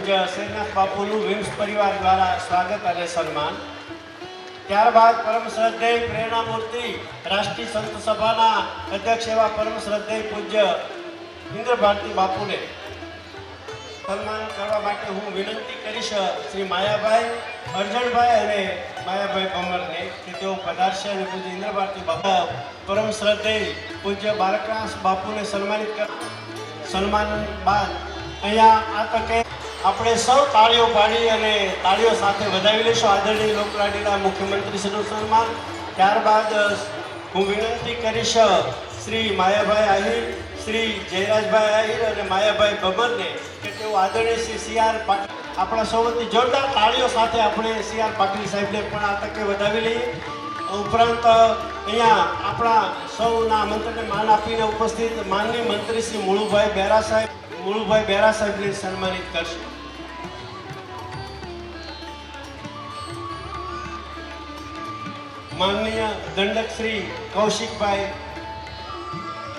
પૂજ્ય શ્રીનાથ બાપુનું વિમ્સ પરિવાર દ્વારા સ્વાગત અને સન્માન. ત્યારબાદ પરમ શ્રદ્ધેય પ્રેરણામૂર્તિ, રાષ્ટ્રીય સંત સભાના અધ્યક્ષ એવા પરમ શ્રદ્ધેય પૂજ્ય ઇન્દ્ર ભારતી બાપુને સન્માન કરવા માટે હું વિનંતી કરીશ શ્રી માયાભાઈ અર્જણભાઈ અને માયાભાઈ ભમરને કે તેઓ પધારશે અને પૂજ્ય ઇન્દ્ર ભારતી બાપા પરમ શ્રદ્ધેય પૂજ્ય બાલકરાસ બાપુને સન્માનિત કર સન્માન બાદ અહીંયા આ તકે આપણે સૌ તાળીઓ પાડી અને તાળીઓ સાથે વધાવી લઈશું. આદરણીય લોકલાડીના મુખ્યમંત્રી શ્રીનું સન્માન. ત્યારબાદ હું વિનંતી કરીશ શ્રી માયાભાઈ આહિર, શ્રી જયરાજભાઈ આહિર અને માયાભાઈ બબરને કે તેઓ આદરણીય શ્રી સી આર આપણા સૌથી જોરદાર તાળીઓ સાથે આપણે સી આર પાટીલ સાહેબને પણ આ તકે વધાવી લઈએ. ઉપરાંત અહીંયા આપણા સૌના આમંત્રણને માન આપીને ઉપસ્થિત માનનીય મંત્રી શ્રી મુળુભાઈ બેરા સાહેબ મુળુભાઈ બેરા સાહેબને સન્માનિત કરશે. માનનીય દંડક શ્રી કૌશિકભાઈ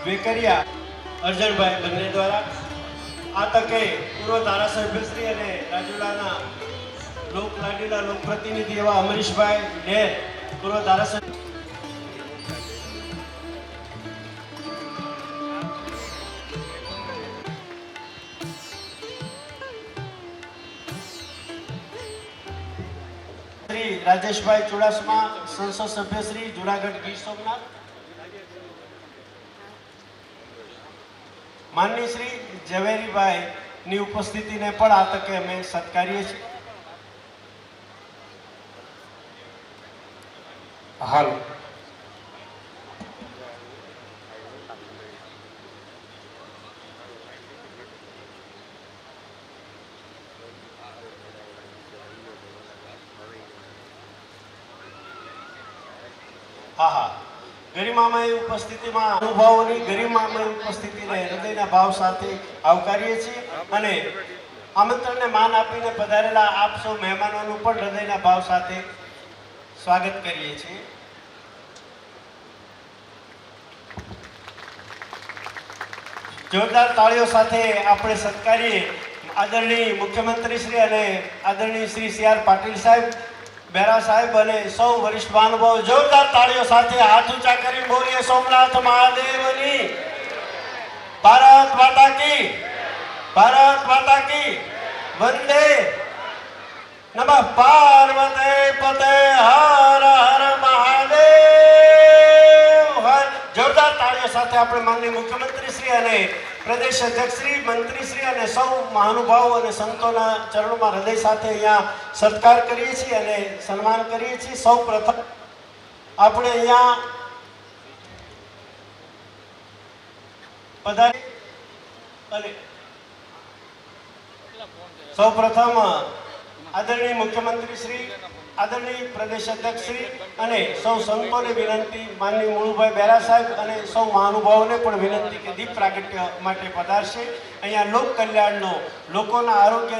વેકરિયા, અર્જણભાઈ બંને દ્વારા, આ તકે પૂર્વ ધારાસભ્યશ્રી અને રાજુલાના લોકલાડીના લોકપ્રતિનિધિ એવા અમરીશભાઈ ડેર પૂર્વ ધારાસભ્ય શ્રી રાજેશભાઈ ચુડાસમા, સંસદ સભ્ય શ્રી જુનાગઢ ગીર સોમનાથ. માનની શ્રી ઝવેરીભાઈ ની ઉપસ્થિતિને પણ આ તકે અમે સત્કારીએ છીએ. હાલ ગરિમામય ઉપસ્થિતિમાં અનુભવોની ગરિમામય ઉપસ્થિતિને હૃદયના ભાવ સાથે આવકારીએ છીએ અને આમંત્રણને માન આપીને પધારેલા આપ સૌ મહેમાનોનું પણ હૃદયના ભાવ સાથે સ્વાગત કરીએ છીએ. જોરદાર તાળીઓ સાથે આપણે સત્કારીએ આદરણીય મુખ્યમંત્રી શ્રી અને આદરણીય શ્રી સી આર પાટીલ સાહેબ. બેરા સાહેબ અને સૌ વરિષ્ઠ મહાનુભાવ જોરદાર તાળીઓ સાથે હાથ ઊંચા કરી બોલીએ. સોમનાથ મહાદેવની. ભારત માતા કી. ભારત માતા કી. વંદે. નમઃ. પાર્વતે પતે. હર હર સાથે આપણે માનનીય મુખ્યમંત્રી શ્રી અને પ્રદેશ અધ્યક્ષ શ્રી મંત્રી શ્રી અને સૌ મહાનુભાવો અને સંતોના ચરણોમાં હૃદય સાથે અહીંયા સત્કાર કરીએ છીએ અને સન્માન કરીએ છીએ. સૌ પ્રથમ આપણે અહીંયા પધારી અને સૌ પ્રથમ આદરણીય મુખ્યમંત્રી શ્રી આદરણીય પ્રદેશ અધ્યક્ષ શ્રી અને સૌ સંતોને વિનંતી માનની મુળુભાઈ બેરા સાહેબ અને સૌ મહાનુભાવોને પણ વિનંતી કે દીપ પ્રાગટ્ય માટે પધારશે. અહીંયા લોક કલ્યાણનો લોકોના આરોગ્યની